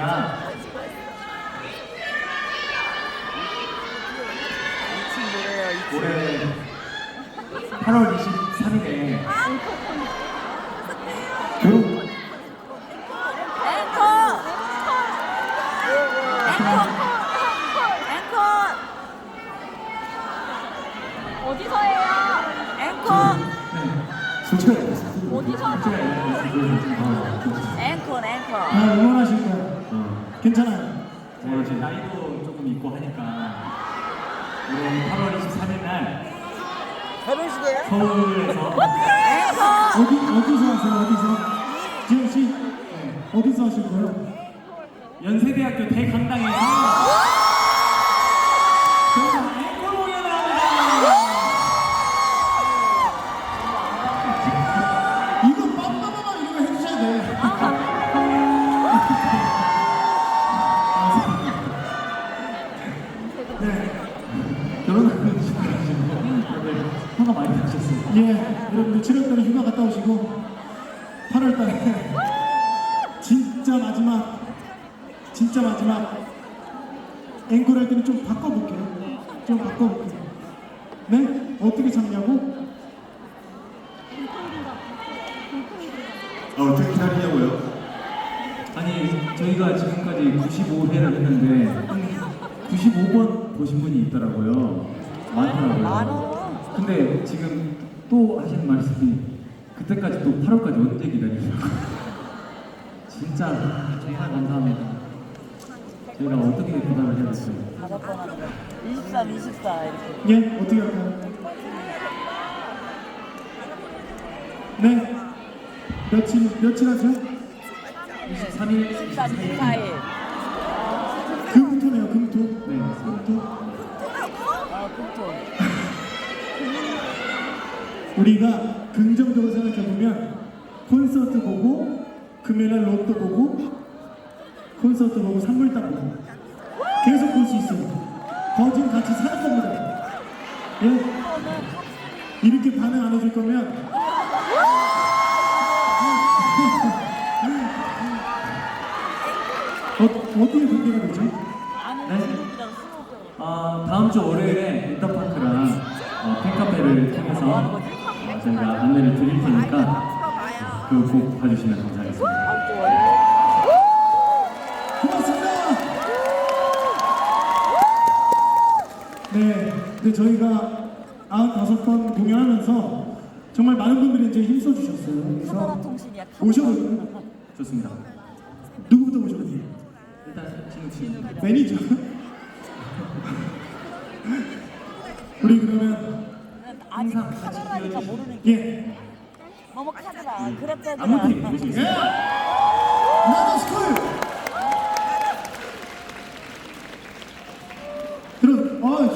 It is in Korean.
저희가 올해 8월 23일에 결혼 앵커! 앵커! 앵커! 어디서 해요? 앵커! 네, 솔직하게 말씀드리고 어디서 솔직하게 응원하실 거예요. 어, 괜찮아요. 네, 제 나이도 조금 있고 하니까 올해 8월 23일 날 결혼식이에요? 서울에서 앵커! 어디 어디서 하세요? 어디서? 지영 씨 어디서 하실 거예요? 연세대학교 대강당에서 화가 많이 나셨어요. 예, 여러분들 7월달에 휴가 갔다 오시고 8월달에 진짜 마지막 진짜 마지막 앵콜 할 때는 좀 바꿔볼게요. 좀 바꿔볼게요. 네? 어떻게 참냐고? 아, 어떻게 하냐고요? 아니 저희가 지금까지 95회를 했는데 95번 보신 분이 있더라고요. 많더라고요. 근데 지금 또 하시는 말씀이 그때까지 또 8월까지 언제 기다리냐고. 진짜 정말 감사합니다. 저희가 어떻게 보답을 해야 될까요? 다섯 번 하는 거. 23, 24 이렇게. 예, 어떻게 할까요? 네. 며칠, 며칠 하죠? 23일, 24, 24일. 우리가 긍정적으로 생각해보면 콘서트 보고 금요일날 로또 보고 콘서트 보고 산물당 보고 계속 볼 수 있어요. 거진 같이 사는 겁니다. 예? 이렇게 반응 안 해줄 거면 어, 어디에 관계가 되죠? 아, 다음 주 월요일에 인터파크랑 어, 팬카페를 통해서 어, 저희가 안내를 드릴 테니까 꼭 봐주시면 감사하겠습니다. 고맙습니다. 네, 근데 저희가 95번 공연하면서 정말 많은 분들이 이제 힘써 주셨어요. 그래서 하나통신이야. 모셔볼까요? 좋습니다. 누구부터 모셔볼까요? 일단 진우 씨. 매니저. 우리 그러면 아직 항상 같이 카드라니까 모르는 게. 예, 뭐뭐 카드라. 그랬다더라. 아무튼. 예, 나도 스쿨. 들어, 어,